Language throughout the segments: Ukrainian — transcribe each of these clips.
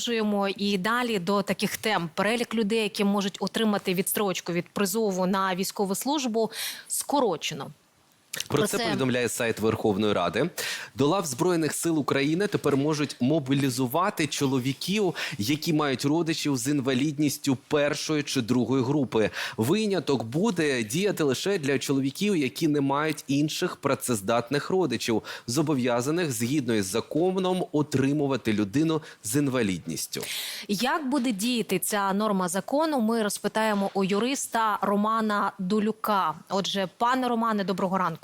Продовжуємо і далі до таких тем. Перелік людей, які можуть отримати відстрочку від призову на військову службу, скорочено. Про, це, це- повідомляє сайт Верховної Ради. До лав Збройних сил України тепер можуть мобілізувати чоловіків, які мають родичів з інвалідністю першої чи другої групи. Виняток буде діяти лише для чоловіків, які не мають інших працездатних родичів, зобов'язаних згідно із законом отримувати людину з інвалідністю. Як буде діяти ця норма закону? Ми розпитаємо у юриста Романа Долюка. Отже, пане Романе, доброго ранку.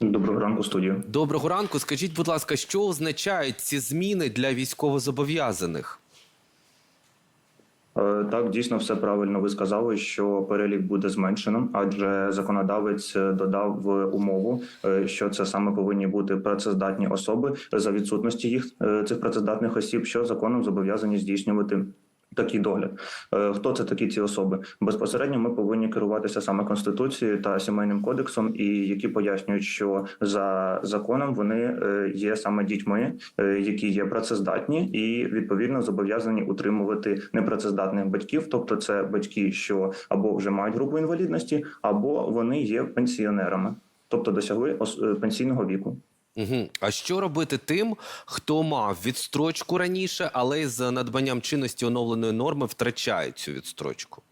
Доброго ранку, студію. Доброго ранку. Скажіть, будь ласка, що означають ці зміни для військовозобов'язаних? Е, Так, дійсно, все правильно. Ви сказали, що перелік буде зменшено, адже законодавець е, додав умову, е, що це саме повинні бути працездатні особи за відсутності їх е, цих працездатних осіб, що законом зобов'язані здійснювати. Такий догляд. Е, Хто це такі ці особи? Безпосередньо ми повинні керуватися саме конституцією та сімейним кодексом, і які пояснюють, що за законом вони е, є саме дітьми, е, які є працездатні, і відповідно зобов'язані утримувати непрацездатних батьків, тобто це батьки, що або вже мають групу інвалідності, або вони є пенсіонерами, тобто досягли ос- пенсійного віку. Угу. А що робити тим, хто мав відстрочку раніше, але з надбанням чинності оновленої норми втрачає цю відстрочку?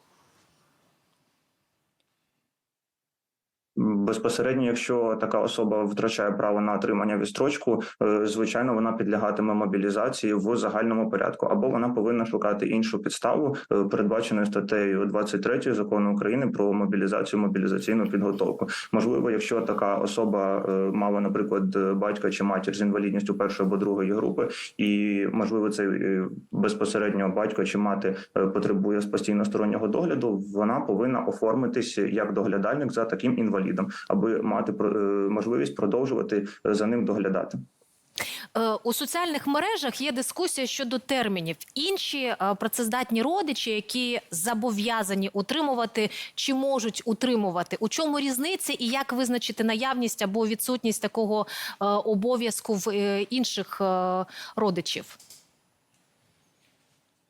Безпосередньо, якщо така особа втрачає право на отримання відстрочку, е, звичайно, вона підлягатиме мобілізації в загальному порядку, або вона повинна шукати іншу підставу, е, передбаченою статтею 23 закону України про мобілізацію мобілізаційну підготовку. Можливо, якщо така особа е, мала, наприклад, батька чи матір з інвалідністю першої або другої групи, і можливо, цей е, безпосередньо батько чи мати потребує постійно стороннього догляду, вона повинна оформитись як доглядальник за таким інвалідом, аби мати е, можливість продовжувати е, за ним доглядати. Е, У соціальних мережах є дискусія щодо термінів. Інші працездатні родичі, які зобов'язані утримувати чи можуть утримувати. У чому різниця і як визначити наявність або відсутність такого обов'язку в інших родичів?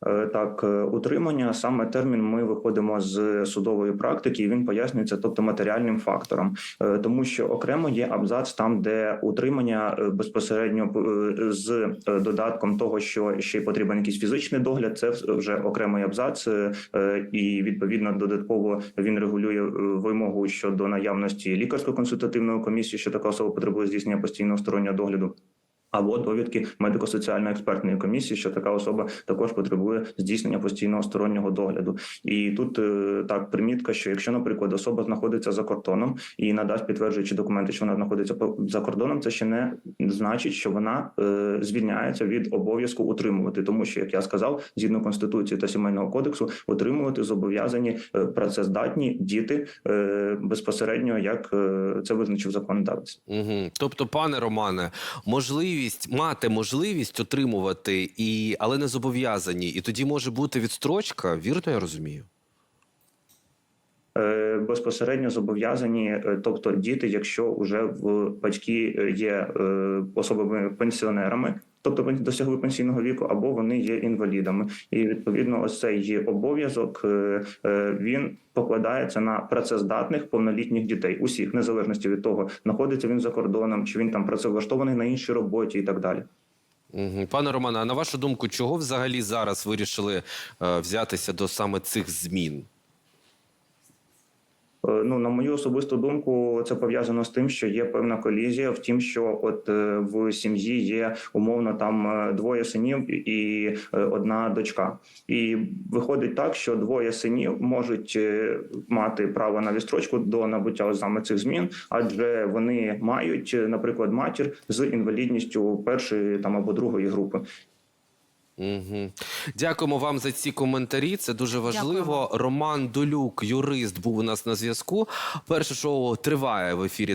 Е, Так, е, утримання саме термін. Ми виходимо з судової практики, і він пояснюється, тобто матеріальним фактором, Е, тому що окремо є абзац там, де утримання безпосередньо з додатком того, що ще й потрібен якийсь фізичний догляд. Це вже окремий абзац, і відповідно додатково він регулює вимогу щодо наявності лікарсько-консультативної комісії, що така особа потребує здійснення постійного стороннього догляду. Або довідки медико-соціально-експертної комісії, що така особа також потребує здійснення постійного стороннього догляду. І тут е, так примітка, що якщо, наприклад, особа знаходиться за кордоном і надасть підтверджуючі документи, що вона знаходиться за кордоном, це ще не значить, що вона е, звільняється від обов'язку утримувати, тому що, як я сказав, згідно конституції та сімейного кодексу, утримувати зобов'язані е, працездатні діти безпосередньо, як це визначив законодавець. Угу. Тобто, пане Романе, можливість мати можливість отримувати, і, але не зобов'язані, і тоді може бути відстрочка, вірно я розумію? Е, безпосередньо зобов'язані, е, тобто діти, якщо вже в батьки е, є особами пенсіонерами, тобто пен- досягли пенсійного віку, або вони є інвалідами, і відповідно, ось цей обов'язок е, е, він покладається на працездатних повнолітніх дітей, усіх, незалежності від того, знаходиться він за кордоном, чи він там працевлаштований на іншій роботі, і так далі. Пане Романе, а на вашу думку, чого взагалі зараз вирішили е, взятися до саме цих змін? Е, Ну, на мою особисту думку, це пов'язано з тим, що є певна колізія в тім, що от е, в сім'ї є умовно там е, двоє синів і одна дочка, і виходить так, що двоє синів можуть мати право на відстрочку до набуття саме цих змін, адже вони мають, наприклад, матір з інвалідністю першої там або другої групи. Угу. Дякуємо вам за ці коментарі. Це дуже важливо. Дякую. Роман Долюк, юрист, був у нас на зв'язку. Перше шоу триває в ефірі.